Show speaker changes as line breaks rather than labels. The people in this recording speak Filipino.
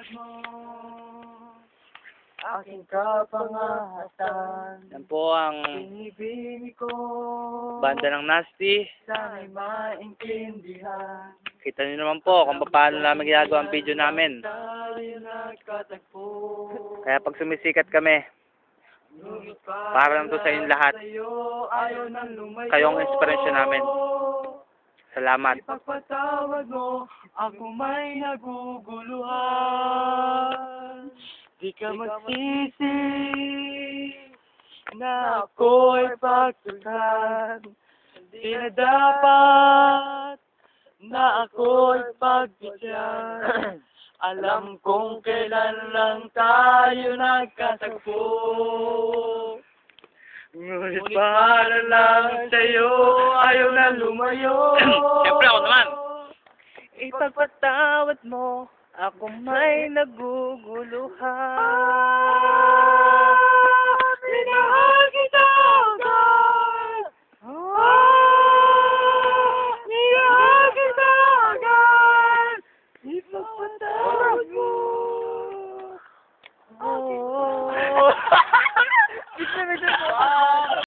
Ipagpatawad mo Aking kapangahatan
Yan po ang
Binibini ko
banda ng Nasty.
Sana'y maintindihan
Kita niyo naman po kung paano namin ginagawa ang video namin.
Tayo nagkatagpo
Kaya pag sumisikat kami,
Ngunit
Para lang to sa inyong lahat.
Sa'yo, ayaw nang lumayo.
Kayo ang inspirasyon namin. Salamat.
Ipagpatawad mo, ako may naguguluhan. Di ka magsisi na ako'y pagtulhan. Di na dapat na ako'y pagbigyan. Alam kong kailan lang tayo nagkatagpo.
Ngunit
para lang sa'yo, na lumayo.
Siyempre ako naman.
Ipagpatawad mo, ako may naguguluhan. Ah, Minahal kita, God! Minahal ah, kita, God! Ipagpatawad